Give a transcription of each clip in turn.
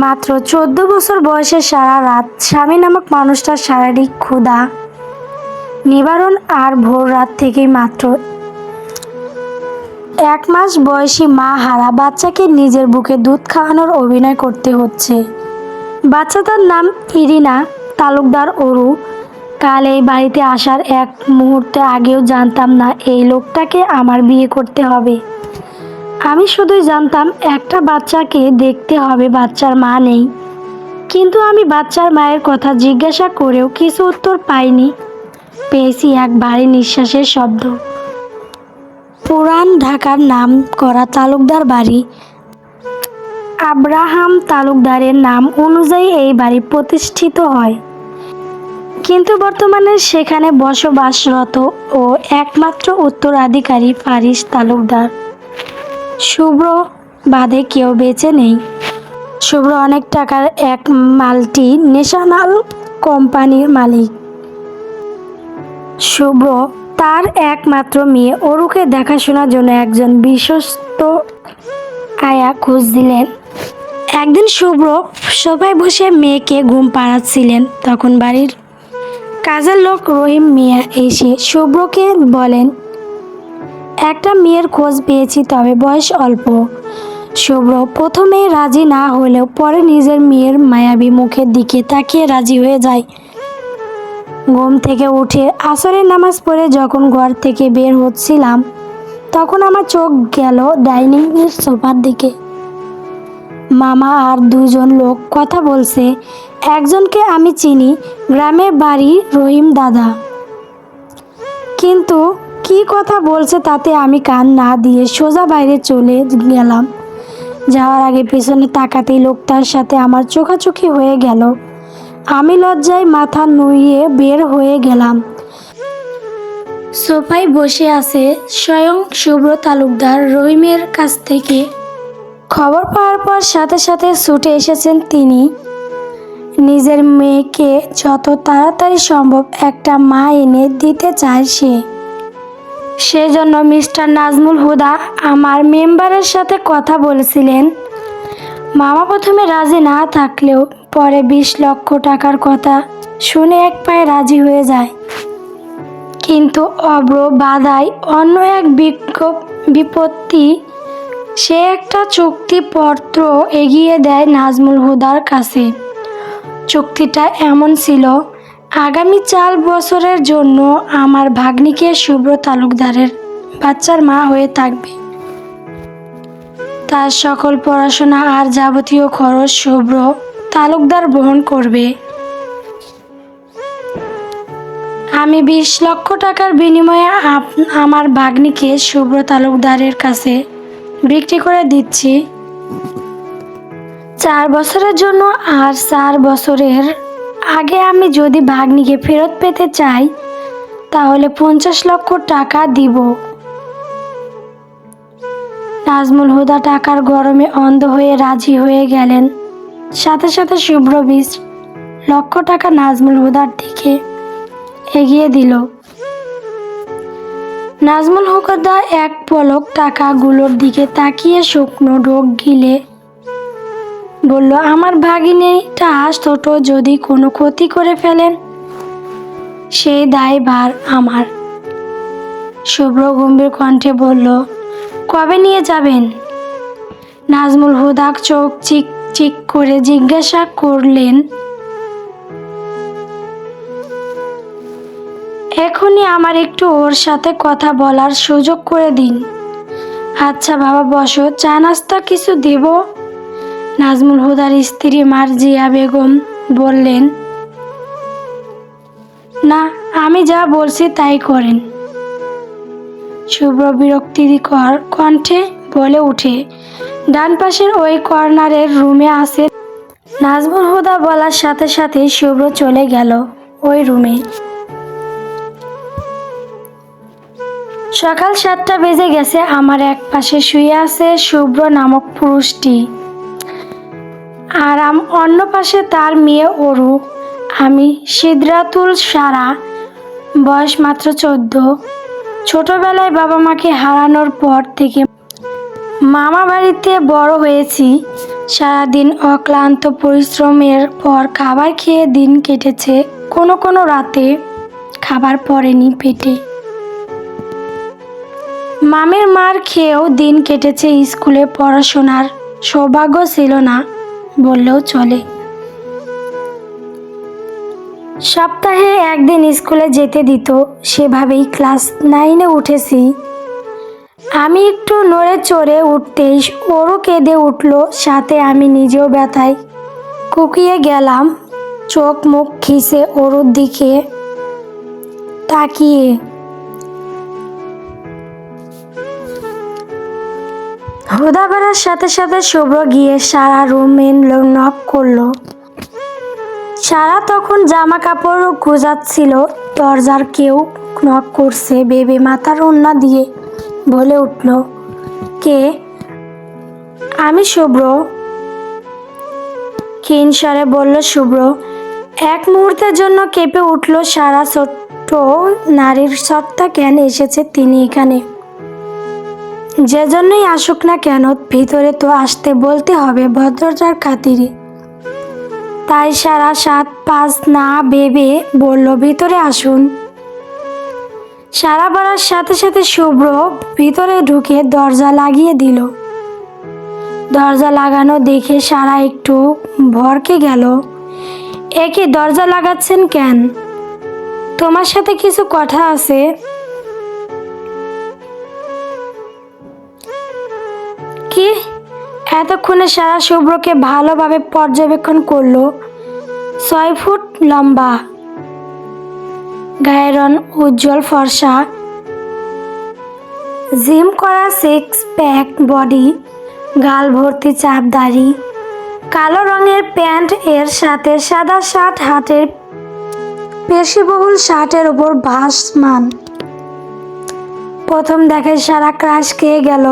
মাত্র চোদ্দ বছর বয়সে সারা রাত স্বামী নামক মানুষটার শারীরিক ক্ষুধা নিবারণ আর ভোর রাত থেকেই মাত্র এক মাস বয়সী মা হারা বাচ্চাকে নিজের বুকে দুধ খাওয়ানোর অভিনয় করতে হচ্ছে। বাচ্চাটার নাম ইরিনা, তালুকদার অরু। কাল এই বাড়িতে আসার এক মুহূর্তে আগেও জানতাম না, এই লোকটাকে আমার বিয়ে করতে হবে। আমি শুধুই জানতাম একটা বাচ্চাকে দেখতে হবে, বাচ্চার মা নেই। কিন্তু আমি বাচ্চার মায়ের কথা জিজ্ঞাসা করেও কিছু উত্তর পাইনি। পেয়েছি এক ভারী নিঃশ্বাসের শব্দ। পুরান ঢাকার নাম করা তালুকদার বাড়ি। আব্রাহাম তালুকদারের নাম অনুযায়ী এই বাড়ি প্রতিষ্ঠিত হয়। কিন্তু বর্তমানে সেখানে বসবাসরত ও একমাত্র উত্তরাধিকারী ফারিস তালুকদার। শুভ্র বাদে কেউ বেঁচে নেই। শুভ্র অনেক টাকার এক মাল্টি ন্যাশনাল কোম্পানির মালিক। শুভ্র তার একমাত্র মেয়ে অরুকে দেখাশোনার জন্য একজন বিশ্বস্ত আয়া খোঁজ দিলেন। একদিন শুভ্র সবাই বসে মেয়েকে ঘুম পাড়াচ্ছিলেন। তখন বাড়ির কাজের লোক রহিম মিয়া এসে শুভ্রকে বলেন একটা মেয়ের খোঁজ পেয়েছি, তবে বয়স অল্প। শুভ্র, প্রথমে রাজি না হলেও পরে নিজের মেয়ের মায়াবী মুখের দিকে তাকিয়ে রাজি হয়ে যায়। ঘুম থেকে উঠে আসরের নামাজ পড়ে যখন ঘর থেকে বের হচ্ছিলাম, তখন আমার চোখ গেল ডাইনিং সোফার দিকে। মামা আর দুজন লোক কথা বলছে, একজনকে আমি চিনি গ্রামে বাড়ি রহিম দাদা। কিন্তু কি কথা বলছে তাতে আমি কান না দিয়ে সোজা বাইরে চলে গেলাম। যাওয়ার আগে পেছনে তাকাতেই লোকটার সাথে আমার চোখাচোখি হয়ে গেল। আমি লজ্জায় মাথা নুইয়ে বের হয়ে গেলাম। সোফায় বসে আছে স্বয়ং শুভ্র তালুকদার রহিমের কাছ থেকে। খবর পাওয়ার পর সাথে সাথে ছুটে এসেছেন তিনি। নিজের মেয়েকে যত তাড়াতাড়ি সম্ভব একটা মা এনে দিতে চায় সে। সেজন্য মিস্টার নাজমুল হুদা আমার মেম্বারের সাথে কথা বলেছিলেন। মামা প্রথমে রাজি না থাকলেও পরে বিশ লক্ষ টাকার কথা শুনে এক পায়ে রাজি হয়ে যায়। কিন্তু অব্র বাধায় অন্য এক বিক্ষোভ বিপত্তি সে একটা চুক্তিপত্র এগিয়ে দেয় নাজমুল হুদার কাছে। চুক্তিটা এমন ছিল আগামী চার বছরের জন্য আমার ভাগ্নিকে শুভ্র তালুকদারের বাচ্চার মা হয়ে থাকবে। তার সকল পড়াশোনা আর যাবতীয় খরচ শুভ্র তালুকদার বহন করবে। আমি বিশ লক্ষ টাকার বিনিময়ে আমার ভাগ্নিকে শুভ্র তালুকদারের কাছে বিক্রি করে দিচ্ছি। চার বছরের জন্য আর চার বছরের আগে আমি যদি ভাগ্নিকে ফেরত পেতে চাই, তাহলে পঞ্চাশ লক্ষ টাকা দিব। নাজমুল হুদা টাকার গরমে অন্ধ হয়ে রাজি হয়ে গেলেন। সাথে সাথে শুভ্র বিশ লক্ষ টাকা নাজমুল হুদার দিকে এগিয়ে দিল। নাজমুল হুকদা এক পলক টাকাগুলোর দিকে তাকিয়ে শুকনো ঢোক গিলে বলল, আমার ভাগিনীটা ছোট যদি কোনো ক্ষতি করে ফেলেন সেই দায়ভার আমার। শুভ্র গম্ভীর কণ্ঠে বলল, কবে নিয়ে যাবেন? নাজমুল হুদাক চোখ চিক চিক করে জিজ্ঞাসা করলেন, এখনই আমার একটু ওর সাথে কথা বলার সুযোগ করে দিন। আচ্ছা বাবা, বসো, চা নাস্তা কিছু দেব? নাজমুল হুদার স্ত্রী মার্জিয়া বেগম বললেন, না, আমি যা বলছি তাই করেন। শুভ্র বিরক্তিকর কণ্ঠে বলে উঠে, ডান পাশের ওই কর্নারের রুমে আছে। নাজমুল হুদা বলার সাথে সাথে শুভ্র চলে গেল ওই রুমে। সকাল সাতটা বেজে গেছে, আমার এক পাশে শুয়ে আছে শুভ্র নামক পুরুষটি। আর আম- অন্য পাশে তার মেয়ে অরু। আমি সিদ্রাতুল সারা, বয়স মাত্র চোদ্দ। ছোটবেলায় বাবা মাকে হারানোর পর থেকে মামা বাড়িতে বড় হয়েছি। সারাদিন অক্লান্ত পরিশ্রমের পর খাবার খেয়ে দিন কেটেছে। কোনো কোনো রাতে খাবার পড়েনি পেটে। মামের মার খেয়েও দিন কেটেছে স্কুলে পড়াশোনার সৌভাগ্য ছিল না। বললেও চলে। সপ্তাহে একদিন স্কুলে যেতে দিত, সেভাবেই ক্লাস নাইনে উঠেছি। আমি একটু নড়ে চড়ে উঠতেই ওরও কেঁদে উঠল, সাথে আমি নিজেও ব্যথায় কুকিয়ে গেলাম, চোখ মুখ খিসে ওরুর দিকে তাকিয়ে। হুদা বাড়ার সাথে সাথে শুভ্র গিয়ে সারা রুমে নক করল। সারা তখন জামা কাপড় গোজাচ্ছিল, দরজার কেউ নক করছে, বেবি মাথার ওন্না দিয়ে বলে উঠল, কে? আমি শুভ্র। ক্ষীণ স্বরে বলল, শুভ্র, এক মুহূর্তের জন্য কেঁপে উঠল সারা ছোট্ট নারীর সত্তা কেন এসেছে তিনি এখানে। যে জন্যই আসুক না কেন, ভিতরে তো আসতে বলতে হবে ভদ্রতার খাতিরে। তাই সারা সাত পাঁচ না ভেবে বলল, ভিতরে আসুন। সারা বাড়ার সাথে সাথে শুভ্র ভিতরে ঢুকে দরজা লাগিয়ে দিল। দরজা লাগানো দেখে সারা একটু ভরকে গেল। এ কি দরজা লাগাচ্ছেন কেন? তোমার সাথে কিছু কথা আছে? কি? এতক্ষণে সারা শুভ্রকে ভালোভাবে পর্যবেক্ষণ করল। ছয় ফুট লম্বা। গায়ের রং উজ্জ্বল ফর্সা। জিম করা সিক্স প্যাক বডি গাল ভর্তি চাপ দাড়ি। কালো রঙের প্যান্ট এর সাথে সাদা শার্ট হাতের পেশিবহুল শার্টের ওপর ভাসমান প্রথম দেখে সারা ক্রাশ খেয়ে গেল।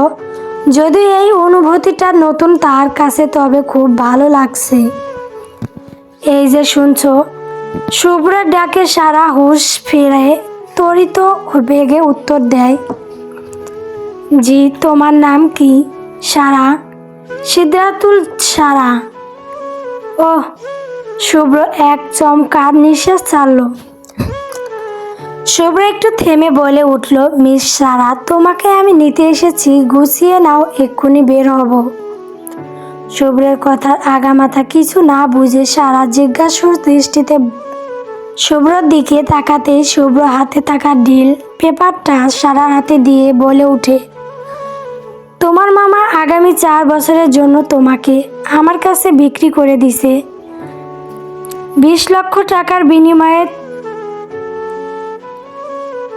যদি এই অনুভূতিটা নতুন তার কাছে, তবে খুব ভালো লাগছে। এই যে শুনছো, শুভ্রের ডাকে সারা হুঁশ ফিরে তরিত বেগে উত্তর দেয়, জি, তোমার নাম কি? সারা সিদ্ধাতুল সারা। ও শুভ্র এক চমকার নিঃশ্বাস ছাড়লো। শুভ্র একটু থেমে বলে উঠল, মিস সারা, তোমাকে আমি নিতে এসেছি, গুছিয়ে নাও, এক্ষুনি বের হব। শুভ্রের কথার আগামাথা কিছু না বুঝে সারা জিজ্ঞাসুর দৃষ্টিতে শুভ্রর দিকে তাকাতে শুভ্র হাতে থাকা ডিল পেপারটা সারার হাতে দিয়ে বলে উঠে, তোমার মামা আগামী চার বছরের জন্য তোমাকে আমার কাছে বিক্রি করে দিছে। বিশ লক্ষ টাকার বিনিময়ে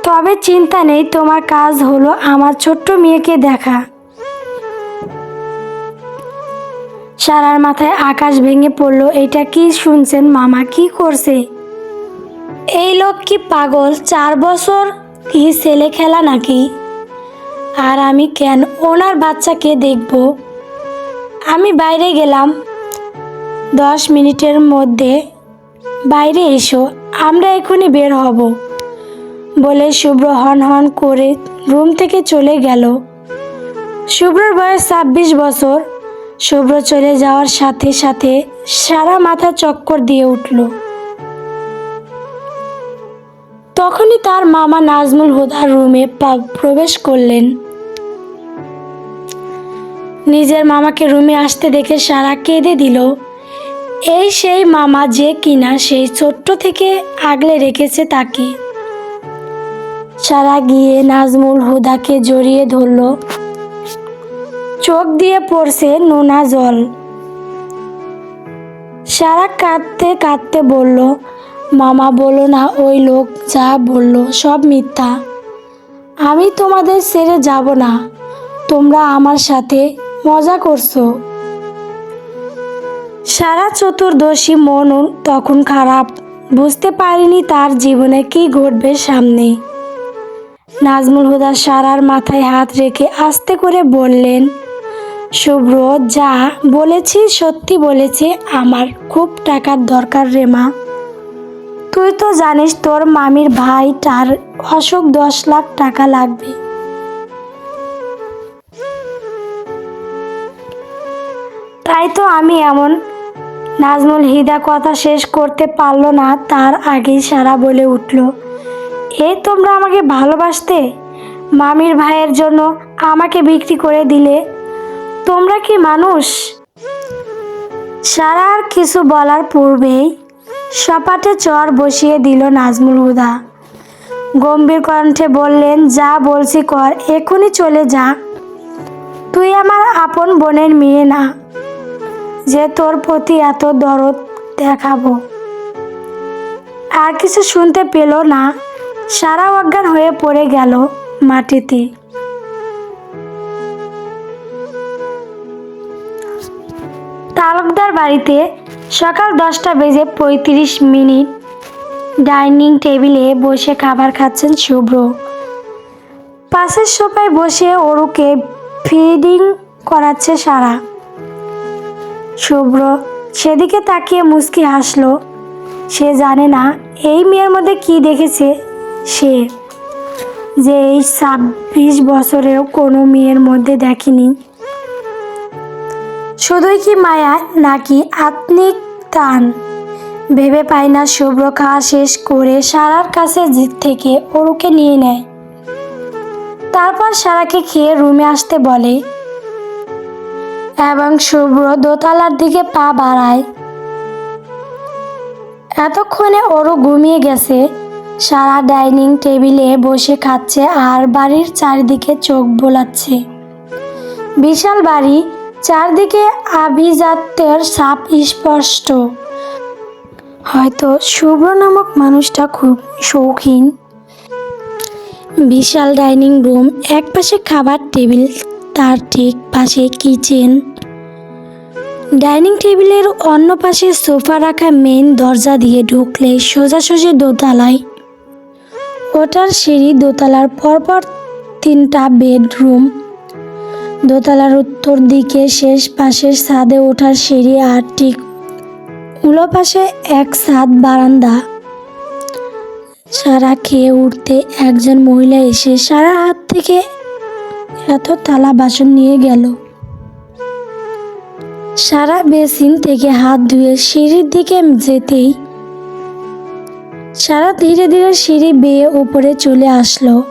তবে চিন্তা নেই, তোমার কাজ হলো আমার ছোট্ট মেয়েকে দেখা। সারার মাথায় আকাশ ভেঙে পড়ল, এটা কি শুনছেন মামা? কি করছে? এই লোক কি পাগল? চার বছর কি ছেলে খেলা নাকি? আর আমি কেন ওনার বাচ্চাকে দেখব? আমি বাইরে গেলাম। দশ মিনিটের মধ্যে বাইরে এসো, আমরা এখনই বের হব। বলে শুভ্র হন হন করে রুম থেকে চলে গেল। শুভ্রর বয়স ছাব্বিশ বছর। শুভ্র চলে যাওয়ার সাথে সাথে সারা মাথা চক্কর দিয়ে উঠল। তখনই তার মামা নাজমুল হুদার রুমে প্রবেশ করলেন। নিজের মামাকে রুমে আসতে দেখে সারা কেঁদে দিল। এই সেই মামা যে কিনা সেই ছোট্ট থেকে আগলে রেখেছে তাকে। সারা গিয়ে নাজমুল হুদাকে জড়িয়ে ধরল। চোখ দিয়ে পড়ছে নোনা জল। সারা কাঁদতে কাঁদতে বলল, মামা, বলো না, ওই লোক যা বলল সব মিথ্যা। আমি তোমাদের ছেড়ে যাব না। তোমরা আমার সাথে মজা করছ সারা চতুর্দশী মন তখন খারাপ। বুঝতে পারিনি তার জীবনে কি ঘটবে সামনে। নাজমুল হুদা সারার মাথায় হাত রেখে আস্তে করে বললেন, শুভ্র, যা বলেছি সত্যি বলেছে, আমার খুব টাকার দরকার রে মা। তুই তো জানিস তোর মামির ভাই, তার অসুখ দশ লাখ টাকা লাগবে। তাই তাই তো আমি এমন নাজমুল হিদা কথা শেষ করতে পারল না, তার আগেই সারা বলে উঠল। এই তোমরা আমাকে ভালোবাসতে? মামির ভাইয়ের জন্য আমাকে বিক্রি করে দিলে? তোমরা কি মানুষ? সারা আর কিছু বলার পূর্বেই সপাটে চর বসিয়ে দিল নাজমুল হুদা। গম্ভীর কণ্ঠে বললেন, যা বলছি কর, এখনই চলে যা। তুই আমার আপন বোনের মেয়ে না, যে তোর প্রতি এত দরদ দেখাবো। আর কিছু শুনতে পেল না। সারা অজ্ঞান হয়ে পড়ে গেল মাটিতে। তালুকদার বাড়িতে সকাল দশটা বেজে পঁয়ত্রিশ মিনিট। ডাইনিং টেবিলে বসে খাবার খাচ্ছেন শুভ্র। পাশের সোফায় বসে ওরুকে ফিডিং করাচ্ছে সারা। শুভ্র সেদিকে তাকিয়ে মুচকি হাসলো। সে জানে না, এই মেয়ের মধ্যে কি দেখেছে সে যে এই ছাব্বিশ বছরেও কোনো মেয়ের মধ্যে দেখেনি। শুধুই কি মায়া নাকি আত্মিক টান? ভেবে পায় না শুভ্র খাওয়া শেষ করে সারার কাছে জিত থেকে ওরুকে নিয়ে নেয়। তারপর সারাকে খেয়ে রুমে আসতে বলে, এবং শুভ্র দোতলার দিকে পা বাড়ায়। এতক্ষণে ওরও ঘুমিয়ে গেছে সারা ডাইনিং টেবিলে বসে খাচ্ছে আর বাড়ির চারিদিকে চোখ বোলাচ্ছে। বিশাল বাড়ি, চারদিকে আভিজাত্যের ছাপ স্পষ্ট। হয়তো শুভ্র নামক মানুষটা খুব শৌখিন। বিশাল ডাইনিং রুম এক পাশে খাবার টেবিল, তার ঠিক পাশে কিচেন। ডাইনিং টেবিলের অন্য পাশে সোফা রাখা মেন দরজা দিয়ে ঢুকলে সোজাসুজি দোতলায় ওটার সিঁড়ি দোতলার পরপর তিনটা বেডরুম। দোতলার উত্তর দিকে শেষ পাশের ছাদে ওঠার সিঁড়ি আর ঠিক উলো পাশে এক ছাদ বারান্দা। সারা খেয়ে উঠতে একজন মহিলা এসে সারা হাত থেকে এত থালা বাসন নিয়ে গেল। সারা বেসিন থেকে হাত ধুয়ে সিঁড়ির দিকে যেতেই সারা ধীরে ধীরে সিঁড়ি বেয়ে উপরে চলে আসলো।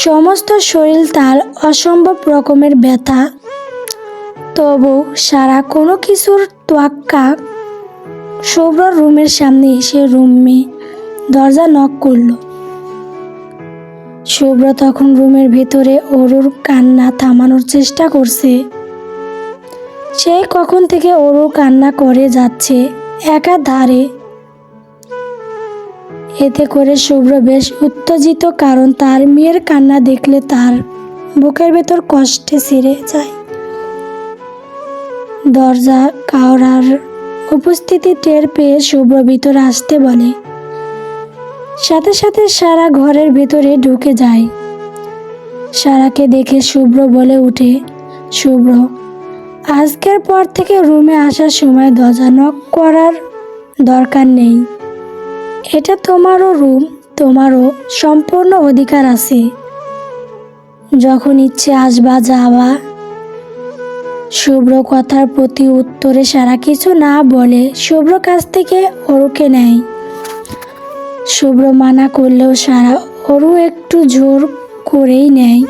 সমস্ত শরীর তার অসম্ভব রকমের ব্যথা। তবু সারা কোনো কিছুর তোয়াক্কা শুভ্র রুমের সামনে এসে রুমে দরজা নক করল। শুভ্র তখন রুমের ভেতরে অরুর কান্না থামানোর চেষ্টা করছে। সে কখন থেকে অরু কান্না করে যাচ্ছে একা ধারে এতে করে শুভ্র বেশ উত্তেজিত, কারণ তার মেয়ের কান্না দেখলে তার বুকের ভেতর কষ্টে ছিঁড়ে যায়। দরজা কাওড়ার উপস্থিতি টের পেয়ে শুভ্র ভিতরে আসতে বলে। সাথে সাথে সারা ঘরের ভেতরে ঢুকে যায়। সারাকে দেখে শুভ্র বলে উঠে, শুভ্র, আজকের পর থেকে রুমে আসার সময় দরজা নক করার দরকার নেই। এটা তোমারও রুম তোমারও সম্পূর্ণ অধিকার আছে। যখন ইচ্ছে আসবা যাওয়া শুভ্র কথার প্রতি উত্তরে সারা কিছু না বলে শুভ্র কাছ থেকে অরুকে নেয়। শুভ্র মানা করলেও সারা অরু একটু জোর করেই নেয়।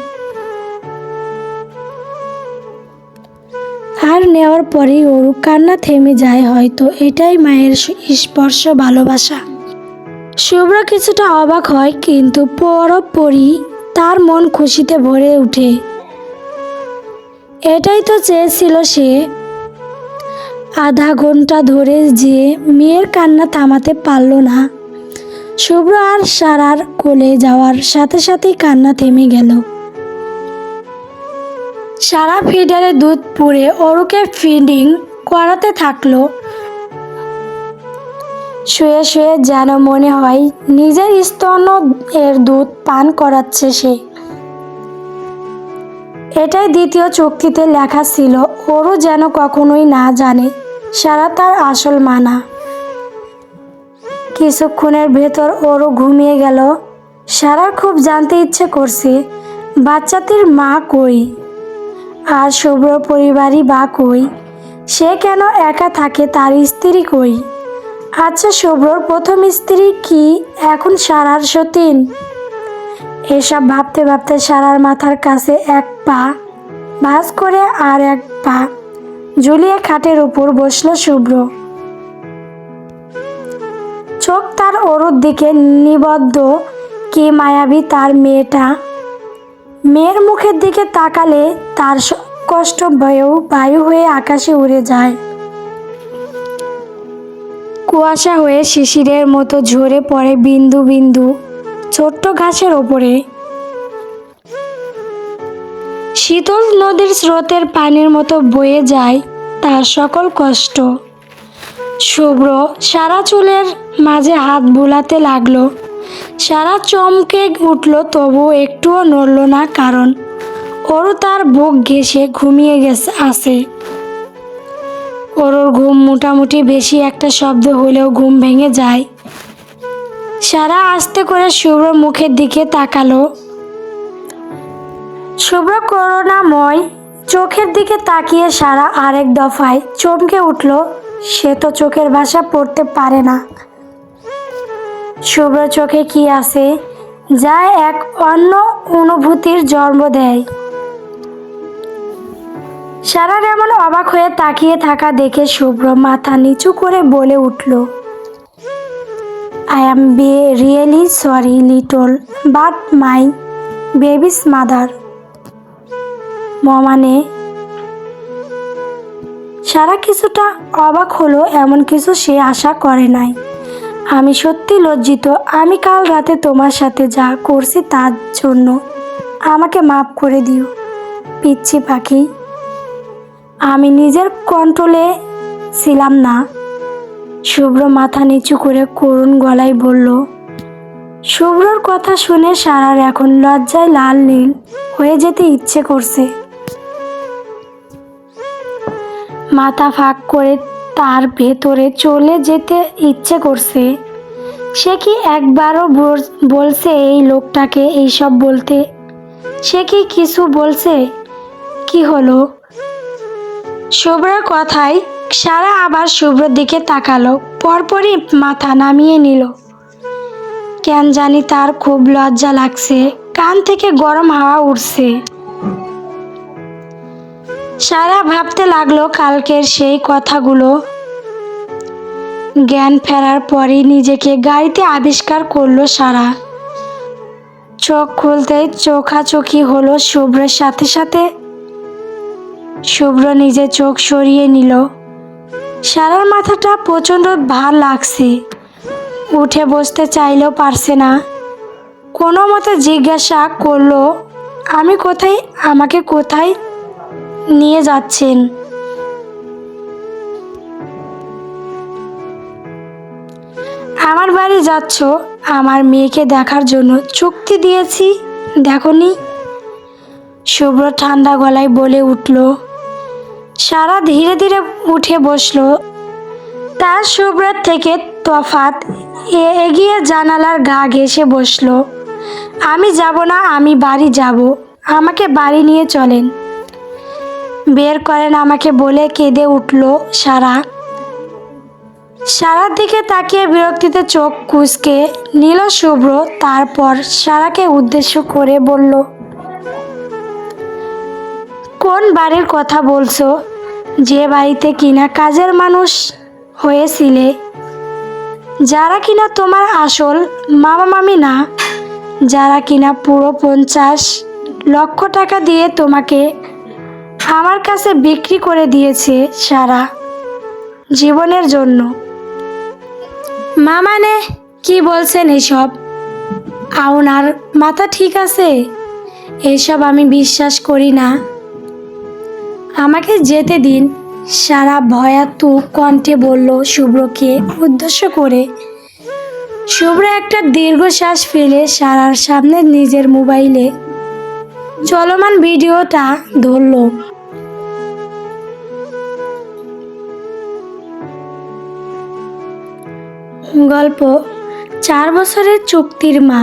আর নেওয়ার পরেই অরু কান্না থেমে যায়, হয়তো এটাই মায়ের স্পর্শ ভালোবাসা। শুভ্র কিছুটা অবাক হয়, কিন্তু পরপরই তার মন খুশিতে ভরে ওঠে। এটাই তো চেয়েছিল সে। আধা ঘণ্টা ধরে যে মেয়ের কান্না থামাতে পারল না, শুভ্র আর সারার কোলে যাওয়ার সাথে সাথেই কান্না থেমে গেল। সারা ফিডারে দুধ পুড়ে অরুকে ফিডিং করাতে থাকল শুয়ে শুয়ে যেন মনে হয় নিজের স্তন এর দুধ পান করাচ্ছে সে। এটাই দ্বিতীয় চুক্তিতে লেখা ছিল, ওরও যেন কখনোই না জানে, সারা তার আসল মানা। কিছুক্ষণের ভেতর ওরও ঘুমিয়ে গেল। সারার খুব জানতে ইচ্ছে করছে, বাচ্চাটির মা কই? আর শুভ্র পরিবারই বা কই? সে কেন একা থাকে, তার স্ত্রী কই? আচ্ছা শুভ্রর প্রথম স্ত্রী কি এখন সারার সতীন? এসব ভাবতে ভাবতে সারার মাথার কাছে এক পা, ভাঁজ করে আর এক পা ঝুলিয়ে খাটের উপর বসল শুভ্র। চোখ তার অরুর দিকে নিবদ্ধ, কি মায়াবী তার মেয়েটা? মেয়ের মুখের দিকে তাকালে তার কষ্ট ভয়েও বায়ু হয়ে আকাশে উড়ে যায়। কুয়াশা হয়ে শিশিরের মতো ঝরে পড়ে বিন্দু বিন্দু ছোট্ট ঘাসের ওপরে। শীতল নদীর স্রোতের পানির মতো বয়ে যায় তার সকল কষ্ট। শুভ্র সারা চুলের মাঝে হাত বুলাতে লাগল। সারা চমকে উঠল তবু একটুও নড়ল না কারণ ওরও তার বুক ঘেঁষে ঘুমিয়ে গেছে আসে ওরর ঘুম মোটামুটি বেশি একটা শব্দ হলেও ঘুম ভেঙে যায়। সারা আস্তে করে শুভ্র মুখের দিকে তাকালো। শুভ্র করুণাময় চোখের দিকে তাকিয়ে সারা আরেক দফায় চমকে উঠল। সে তো চোখের ভাষা পড়তে পারে না। শুভ্র চোখে কি আছে? যা এক অন্য অনুভূতির জন্ম দেয়। সারার এমন অবাক হয়ে তাকিয়ে থাকা দেখে শুভ্র মাথা নিচু করে বলে উঠল I am be really sorry little but my babies mother মানে সারা কিছুটা অবাক হলো, এমন কিছু সে আশা করে নাই। আমি সত্যি লজ্জিত, আমি কাল রাতে তোমার সাথে যা করছি তার জন্য আমাকে মাফ করে দিও পিচ্ছি পাখি। আমি নিজের কন্ট্রোলে ছিলাম না। শুভ্র মাথা নিচু করে করুণ গলায় বলল, শুভ্রর কথা শুনে সারার এখন লজ্জায় লাল নীল হয়ে যেতে ইচ্ছে করছে। মাথা ফাঁক করে তার ভেতরে চলে যেতে ইচ্ছে করছে। সে কি একবারও বল- বলছে এই লোকটাকে এইসব বলতে? সে কি কিছু বলছে? কি হলো? শুভ্রের কথায় সারা আবার শুভ্রর দিকে তাকালো, পরপরই মাথা নামিয়ে নিল। কেন জানি তার খুব লজ্জা লাগছে, কান থেকে গরম হাওয়া উঠছে। সারা ভাবতে লাগল কালকের সেই কথাগুলো। জ্ঞান ফেরার পরই নিজেকে গাড়িতে আবিষ্কার করল সারা। চোখ খুলতেই চোখাচোখি হলো শুভ্রের সাথে সাথে। শুভ্র নিজে চোখ সরিয়ে নিল। সারার মাথাটা প্রচণ্ড ভার লাগছে। উঠে বসতে চাইলেও পারছে না। কোনো মতে জিজ্ঞাসা করল, আমি কোথায়? আমাকে কোথায় নিয়ে যাচ্ছেন? আমার বাড়ি যাচ্ছ? আমার মেয়েকে দেখার জন্য চুক্তি দিয়েছি? দেখনি? শুভ্র ঠান্ডা গলায় বলে উঠল। সারা ধীরে ধীরে উঠে বসল। তার শুভ্রের থেকে তফাত এগিয়ে জানালার গা ঘেসে বসল। আমি যাব না, আমি বাড়ি যাব। আমাকে বাড়ি নিয়ে চলেন। বের করেন আমাকে বলে কেঁদে উঠল সারা। সারার দিকে তাকিয়ে বিরক্তিতে চোখ কুচকে নিল শুভ্র তারপর সারাকে উদ্দেশ্য করে বলল কোন বাড়ির কথা বলছো? যে বাড়িতে কিনা কাজের মানুষ হয়েছিলে। যারা কিনা তোমার আসল মামা মামি না, যারা কিনা পুরো পঞ্চাশ লক্ষ টাকা দিয়ে তোমাকে আমার কাছে বিক্রি করে দিয়েছে সারা জীবনের জন্য। মা মানে কি বলছেন এসব? আপনার মাথা ঠিক আছে? এসব আমি বিশ্বাস করি না। আমাকে যেতে দিন। সারা ভয়াতুক কণ্ঠে বলল শুভ্রকে উদ্দেশ্য করে। শুভ্র একটা দীর্ঘশ্বাস ফেলে সারার সামনে নিজের মোবাইলে চলমান ভিডিওটা ধরল। গল্প, চার বছরের চুক্তির মা।